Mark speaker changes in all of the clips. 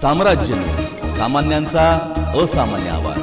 Speaker 1: साम्राज्य सामान्यांचा असामान्य आवाज.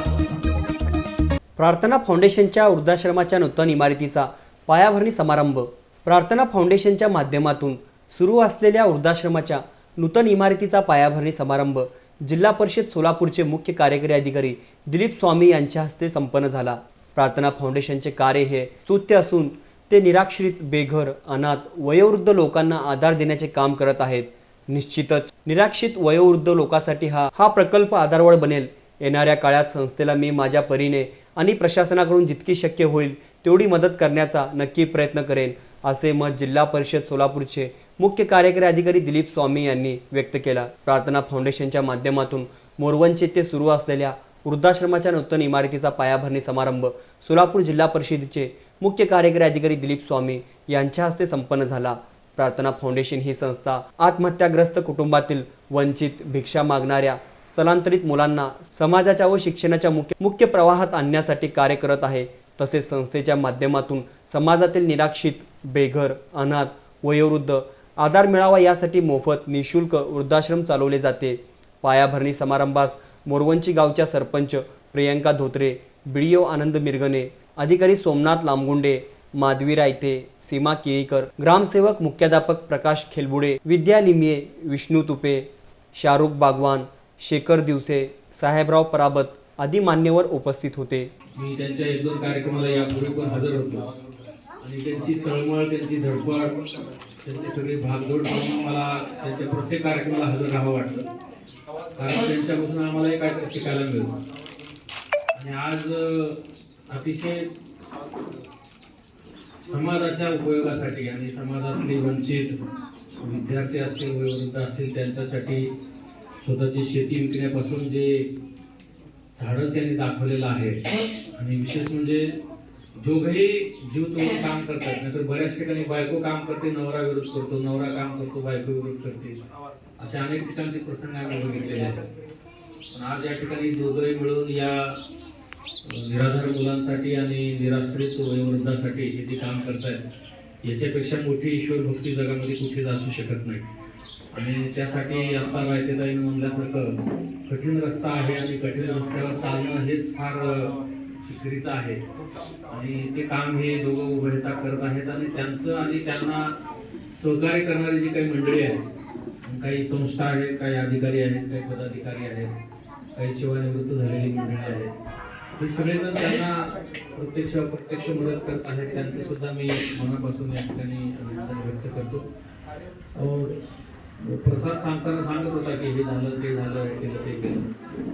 Speaker 2: प्रार्थना फाउंडेशनच्या वृद्धाश्रमाच्या नूतन इमारतीचा पायाभरणी समारंभ प्रार्थना फाउंडेशनच्या माध्यमातून सुरू असलेल्या वृद्धाश्रमाच्या नूतन इमारतीचा पायाभरणी समारंभ जिल्हा परिषद सोलापूरचे मुख्य कार्यकारी अधिकारी दिलीप स्वामी यांच्या हस्ते संपन्न झाला. प्रार्थना फाउंडेशनचे कार्य हे स्तुत्य असून ते निराक्षरित बेघर अनाथ वयोवृद्ध लोकांना आधार देण्याचे काम करत आहेत. निश्चितच. निराक्षित वयोवृद्ध लोकांसाठी हा हा प्रकल्प आधारवड बनेल. येणाऱ्या काळात संस्थेला मी माझ्या परीने आणि प्रशासनाकडून जितकी शक्य होईल तेवढी मदत करण्याचा नक्की प्रयत्न करेन असे मत जिल्हा परिषद सोलापूरचे मुख्य कार्यकारी अधिकारी दिलीप स्वामी यांनी व्यक्त केला. प्रार्थना फाउंडेशनच्या माध्यमातून मोरवंचे ते सुरू असलेल्या वृद्धाश्रमाच्या नूतन इमारतीचा पायाभरणी समारंभ सोलापूर जिल्हा परिषदेचे मुख्य कार्यकारी अधिकारी दिलीप स्वामी यांच्या हस्ते संपन्न झाला. प्रार्थना फाउंडेशन ही संस्था आत्महत्याग्रस्त कुटुंबातील वंचित भिक्षा मागणाऱ्या स्थलांतरित मुलांना समाजाच्या व शिक्षणाच्या मुख्य मुख्य प्रवाहात आणण्यासाठी कार्य करत आहे. तसेच संस्थेच्या माध्यमातून समाजातील निराक्षित बेघर अनाथ वयोवृद्ध आधार मिळावा यासाठी मोफत निशुल्क वृद्धाश्रम चालवले जाते. पायाभरणी समारंभास मोरवंची गावच्या सरपंच प्रियंका धोत्रे बिडिओ आनंद मिरगणे अधिकारी सोमनाथ लांबगुंडे माधवी रायते सीमा केळीकर ग्रामसेवक मुख्याध्यापक प्रकाश खेलबुडे विद्या लिमये विष्णू तुपे शाहरुख बागवान शेखर दिवसे साहेबराव पराबत आदी मान्यवर उपस्थित होते.
Speaker 3: मी त्यांच्या एक दोन कार्यक्रमाला यापूर्वी पण हजर होतो. आणि त्यांची तळमळ त्यांची धडपड त्यांची सगळी भागदौड पाहून मला त्यांच्या प्रत्येक कार्यक्रमाला हजर राहावं वाटतं कारण त्यांच्यापासून आम्हालाही काहीतरी शिकायला मिळतं आणि आज अतिशय समाजाच्या उपयोगासाठी आणि समाजातले वंचित विद्यार्थी असतील वयोवृद्ध असतील त्यांच्यासाठी स्वतःची शेती विकण्यापासून जे धाडस यांनी दाखवलेलं आहे आणि विशेष म्हणजे दोघंही जीव तोडून काम करतात. नाहीतर बऱ्याच ठिकाणी बायको काम करते नवरा विरोध करतो नवरा काम करतो बायको विरोध करते. अशा अनेक ठिकाणचे प्रसंग आम्ही बघितलेले आहेत. पण आज या ठिकाणी दोघंही मिळून या निराधार मुलांसाठी आणि निराश्रित वयोवृद्धासाठी हे जे काम करतायत याच्यापेक्षा मोठी ईश्वर भक्ती जगामध्ये कुठेच असू शकत नाही. आणि त्यासाठी आता रायतेताईनं म्हणल्यासारखं कठीण रस्ता आहे आणि कठीण रस्त्यावर चालणं हेच फार अं, आहे. आणि ते काम हे दोघं उभयता करत आहेत आणि त्यांचं आणि त्यांना सहकार्य करणारी जी काही मंडळी आहेत काही संस्था आहेत काही अधिकारी आहेत काही पदाधिकारी आहेत काही सेवानिवृत्त झालेली मंडळी आहेत हे सगळेजण त्यांना प्रत्यक्ष अप्रत्यक्ष मदत करत आहेत. त्यांचं सुद्धा मी मनापासून या ठिकाणी अभिनंदन व्यक्त करतो. प्रसाद सांगताना सांगत होता की हे झालं ते झालं केलं ते केलं.